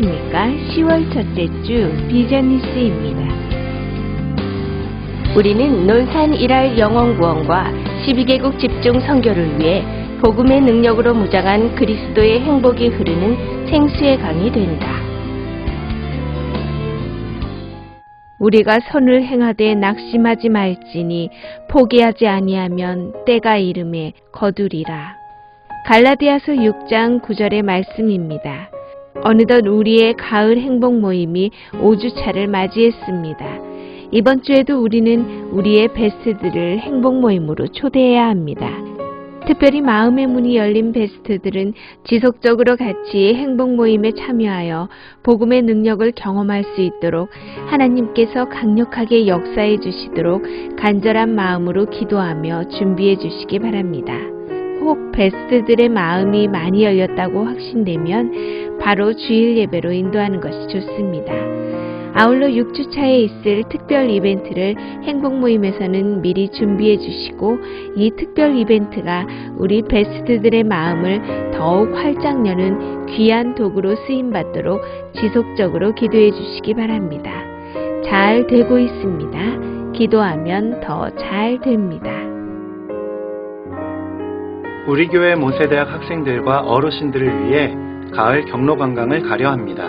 안녕하십니까. 10월 첫째 주 비전니스입니다. 우리는 논산 일할 영원구원과 12개국 집중 선교를 위해 복음의 능력으로 무장한 그리스도의 행복이 흐르는 생수의 강이 된다. 우리가 선을 행하되 낙심하지 말지니 포기하지 아니하면 때가 이름에 거두리라. 갈라디아서 6장 9절의 말씀입니다. 어느덧 우리의 가을 행복 모임이 5주차를 맞이했습니다. 이번 주에도 우리는 우리의 베스트들을 행복 모임으로 초대해야 합니다. 특별히 마음의 문이 열린 베스트들은 지속적으로 같이 행복 모임에 참여하여 복음의 능력을 경험할 수 있도록 하나님께서 강력하게 역사해 주시도록 간절한 마음으로 기도하며 준비해 주시기 바랍니다. 혹 베스트들의 마음이 많이 열렸다고 확신되면 바로 주일 예배로 인도하는 것이 좋습니다. 아울러 6주차에 있을 특별 이벤트를 행복 모임에서는 미리 준비해 주시고 이 특별 이벤트가 우리 베스트들의 마음을 더욱 활짝 여는 귀한 도구로 쓰임 받도록 지속적으로 기도해 주시기 바랍니다. 잘 되고 있습니다. 기도하면 더 잘 됩니다. 우리 교회 모세대학 학생들과 어르신들을 위해 가을 경로 관광을 가려 합니다.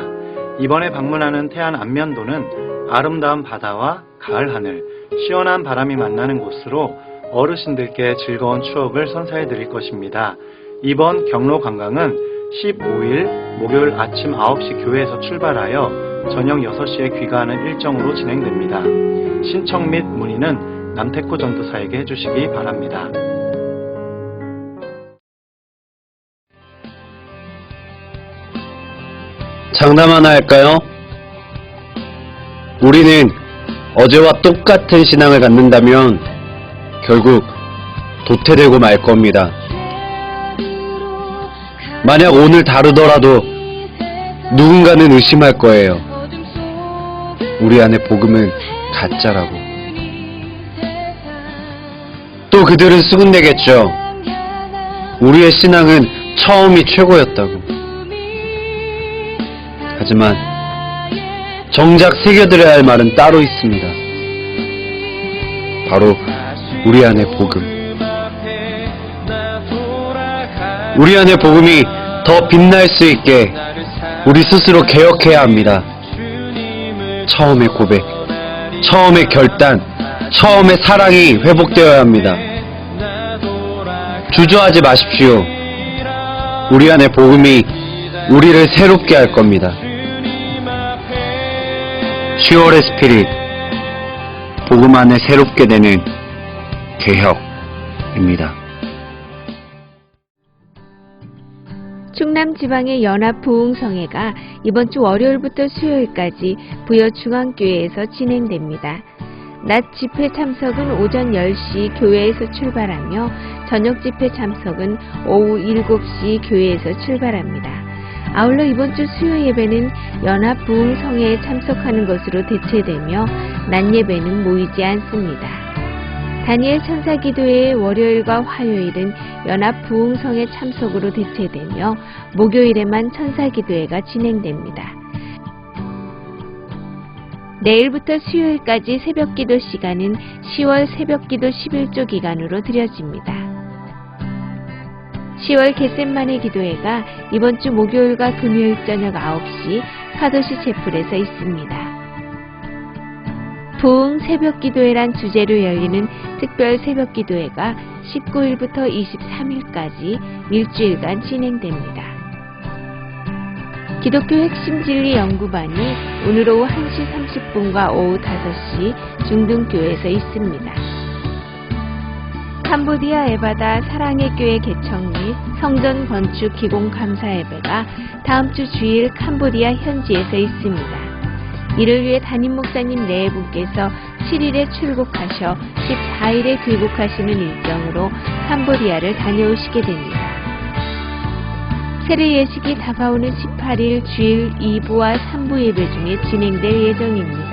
이번에 방문하는 태안 안면도는 아름다운 바다와 가을 하늘, 시원한 바람이 만나는 곳으로 어르신들께 즐거운 추억을 선사해 드릴 것입니다. 이번 경로 관광은 15일 목요일 아침 9시 교회에서 출발하여 저녁 6시에 귀가하는 일정으로 진행됩니다. 신청 및 문의는 남태코 전도사에게 해주시기 바랍니다. 장담 하나 할까요? 우리는 어제와 똑같은 신앙을 갖는다면 결국 도태되고 말 겁니다. 만약 오늘 다르더라도 누군가는 의심할 거예요. 우리 안에 복음은 가짜라고. 또 그들은 수군대겠죠. 우리의 신앙은 처음이 최고였다고. 하지만 정작 새겨들어야 할 말은 따로 있습니다. 바로 우리 안의 복음. 우리 안의 복음이 더 빛날 수 있게 우리 스스로 개혁해야 합니다. 처음의 고백, 처음의 결단, 처음의 사랑이 회복되어야 합니다. 주저하지 마십시오. 우리 안의 복음이 우리를 새롭게 할 겁니다. 10월의 스피릿, 복음 안에 새롭게 되는 개혁입니다. 충남 지방의 연합 부흥성회가 이번 주 월요일부터 수요일까지 부여 중앙교회에서 진행됩니다. 낮 집회 참석은 오전 10시 교회에서 출발하며 저녁 집회 참석은 오후 7시 교회에서 출발합니다. 아울러 이번 주 수요 예배는 연합 부흥 성회에 참석하는 것으로 대체되며 낮 예배는 모이지 않습니다. 다니엘 천사 기도회의 월요일과 화요일은 연합 부흥 성회 참석으로 대체되며 목요일에만 천사 기도회가 진행됩니다. 내일부터 수요일까지 새벽 기도 시간은 10월 새벽 기도 11조 기간으로 드려집니다. 10월 겟셋만의 기도회가 이번 주 목요일과 금요일 저녁 9시 카도시 채플에서 있습니다. 부흥 새벽 기도회란 주제로 열리는 특별 새벽 기도회가 19일부터 23일까지 일주일간 진행됩니다. 기독교 핵심 진리 연구반이 오늘 오후 1시 30분과 오후 5시 중등교회에서 있습니다. 캄보디아 에바다 사랑의 교회 개청 및 성전 건축 기공 감사 예배가 다음 주 주일 캄보디아 현지에서 있습니다. 이를 위해 담임 목사님 네 분께서 7일에 출국하셔 14일에 귀국하시는 일정으로 캄보디아를 다녀오시게 됩니다. 세례 예식이 다가오는 18일 주일 2부와 3부 예배 중에 진행될 예정입니다.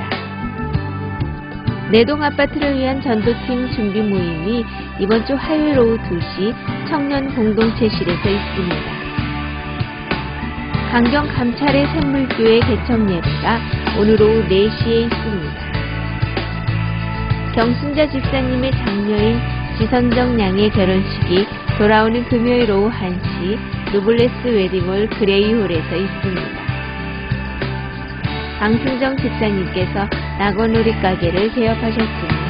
내동 아파트를 위한 전도팀 준비 모임이 이번 주 화요일 오후 2시 청년 공동체실에서 있습니다. 강경 감찰의 샘물교회 개청 예배가 오늘 오후 4시에 있습니다. 경순자 집사님의 장녀인 지선정 양의 결혼식이 돌아오는 금요일 오후 1시 노블레스 웨딩홀 그레이홀에서 있습니다. 방승정 집사님께서 낙원놀이 가게를 개업하셨습니다.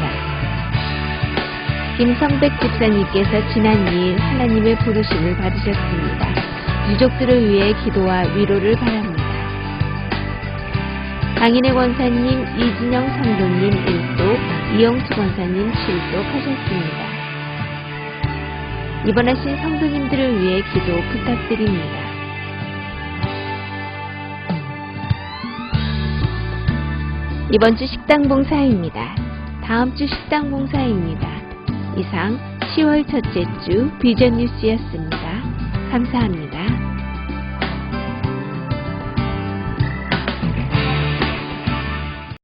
김성백 집사님께서 지난 2일 하나님의 부르심을 받으셨습니다. 유족들을 위해 기도와 위로를 바랍니다. 강인의 권사님, 이진영 상도님 1도, 이영수 권사님 7도 하셨습니다. 입원하신 성도님들을 위해 기도 부탁드립니다. 이번 주 식당 봉사입니다. 다음 주 식당 봉사입니다. 이상 10월 첫째 주 비전 뉴스였습니다. 감사합니다.